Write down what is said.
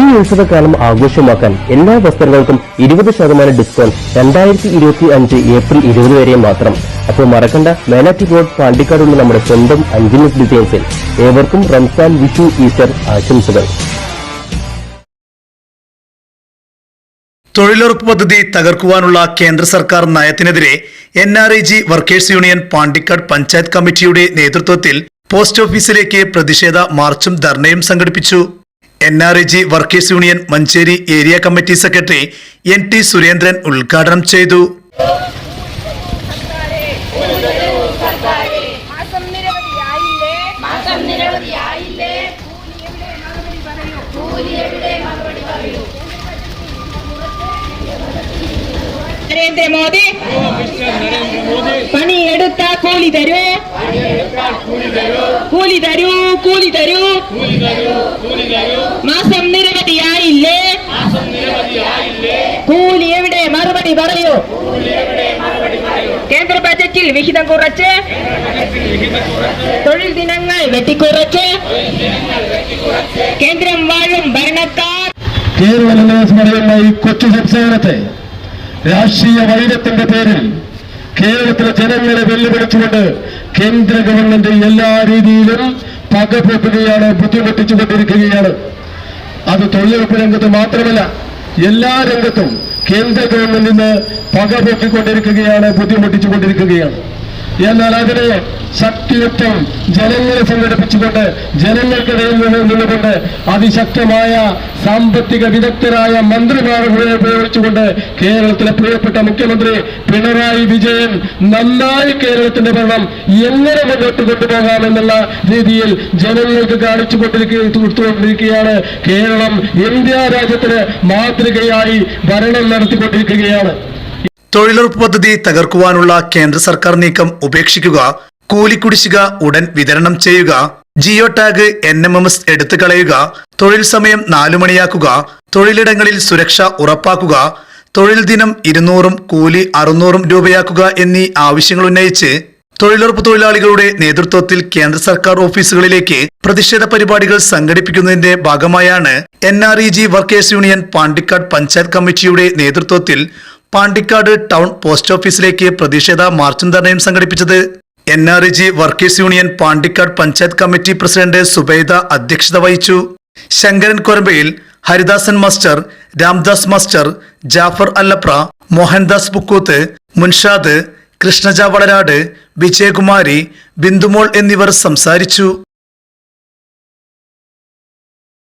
ഈ ഉത്സവകാലം ആഘോഷമാക്കാൻ എല്ലാ വസ്ത്രങ്ങൾക്കും ഇരുപത് ശതമാനം ഡിസ്കൗണ്ട് രണ്ടായിരത്തി ഇരുപത്തി അഞ്ച് ഏപ്രിൽ ഇരുപത് വരെ മാത്രം. അപ്പോൾ മറക്കണ്ട മേലാറ്റി റോഡ് പാണ്ടിക്കാടുള്ള നമ്മുടെ സ്വന്തം അഞ്ചിനസ് ഡിസൈൻസിൽ ഏവർക്കും റംസാൻ വിഷു ഈസ്റ്റർ ആശംസകൾ. തൊഴിലുറപ്പ് പദ്ധതി തകർക്കുവാനുള്ള കേന്ദ്ര സർക്കാർ നയത്തിനെതിരെ N R I G workers union Pandikkad panchayat കമ്മിറ്റിയുടെ നേതൃത്വത്തിൽ പോസ്റ്റ് ഓഫീസിലേക്ക് പ്രതിഷേധ മാർച്ചും ധർണയും സംഘടിപ്പിച്ചു. R I G workers union Manjeri area committee secretary N T Surendran ഉദ്ഘാടനം ചെയ്തു. നരേന്ദ്രമോദി പണിയെടുത്ത കൂലി തരൂ കൂലി തരൂ കൂലി തരൂ മാസം നിരവധിയായില്ലേ കൂലി എവിടെ മറുപടി പറയൂ കേന്ദ്ര ബജറ്റിൽ വിഹിതം കുറച്ച് തൊഴിൽ ദിനങ്ങൾ വെട്ടിക്കുറച്ച് കേന്ദ്രം വാഴും ഭരണക്കാർ കേരളം എന്ന് പറയുന്ന ഈ കൊച്ചു സംസ്ഥാനത്തെ രാഷ്ട്രീയ വൈരത്തിന്റെ പേരിൽ കേരളത്തിലെ ജനങ്ങളെ വെല്ലുവിളിച്ചുകൊണ്ട് കേന്ദ്ര ഗവൺമെന്റ് എല്ലാ രീതിയിലും പകപോക്കുകയാണ് ബുദ്ധിമുട്ടിച്ചുകൊണ്ടിരിക്കുകയാണ് അത് തൊഴിലുറപ്പ് രംഗത്ത് മാത്രമല്ല എല്ലാ രംഗത്തും കേന്ദ്ര ഗവൺമെന്റിന് പകപോക്കിക്കൊണ്ടിരിക്കുകയാണ് ബുദ്ധിമുട്ടിച്ചുകൊണ്ടിരിക്കുകയാണ് എന്നാൽ അതിനെ ശക്തിയുക്തം ജനങ്ങളെ സംഘടിപ്പിച്ചുകൊണ്ട് ജനങ്ങൾക്കിടയിൽ നിന്ന് നിന്നുകൊണ്ട് അതിശക്തമായ സാമ്പത്തിക വിദഗ്ധരായ മന്ത്രിമാരെ ഉപയോഗിച്ചുകൊണ്ട് കേരളത്തിലെ പ്രിയപ്പെട്ട മുഖ്യമന്ത്രി പിണറായി വിജയൻ നന്നായി കേരളത്തിന്റെ ഭരണം എങ്ങനെ മുന്നോട്ട് കൊണ്ടുപോകാമെന്നുള്ള രീതിയിൽ ജനങ്ങൾക്ക് കാണിച്ചു കൊണ്ടിരിക്കുകയാണ് കേരളം ഇന്ത്യ രാജ്യത്തിന് മാതൃകയായി ഭരണം നടത്തിക്കൊണ്ടിരിക്കുകയാണ്. തൊഴിലുറപ്പ് പദ്ധതി തകർക്കുവാനുള്ള കേന്ദ്ര സർക്കാർ നീക്കം ഉപേക്ഷിക്കുക കൂലിക്കുടിശ്ശിക ഉടൻ വിതരണം ചെയ്യുക geo tag N M M S എടുത്തു കളയുക തൊഴിൽ സമയം നാലു മണിയാക്കുക തൊഴിലിടങ്ങളിൽ സുരക്ഷ ഉറപ്പാക്കുക തൊഴിൽ ദിനം ഇരുന്നൂറും കൂലി അറുന്നൂറും രൂപയാക്കുക എന്നീ ആവശ്യങ്ങൾ ഉന്നയിച്ച് തൊഴിലുറപ്പ് തൊഴിലാളികളുടെ നേതൃത്വത്തിൽ കേന്ദ്ര സർക്കാർ ഓഫീസുകളിലേക്ക് പ്രതിഷേധ പരിപാടികൾ സംഘടിപ്പിക്കുന്നതിന്റെ ഭാഗമായാണ് N R E G workers union Pandikkad panchayat കമ്മിറ്റിയുടെ നേതൃത്വത്തിൽ പാണ്ടിക്കാട് ടൗൺ പോസ്റ്റ് ഓഫീസിലേക്ക് പ്രതിഷേധ മാർച്ചും ധർണയും സംഘടിപ്പിച്ചത്. N R G workers union Pandikkad panchayat committee president Zubaida അധ്യക്ഷത വഹിച്ചു. ശങ്കരൻ കൊരമ്പയിൽ ഹരിദാസൻ മാസ്റ്റർ രാംദാസ് മാസ്റ്റർ ജാഫർ അല്ലപ്ര മോഹൻദാസ് ബുക്കൂത്ത് മുൻഷാദ് കൃഷ്ണജ വളരാട് വിജയകുമാരി ബിന്ദുമോൾ എന്നിവർ സംസാരിച്ചു.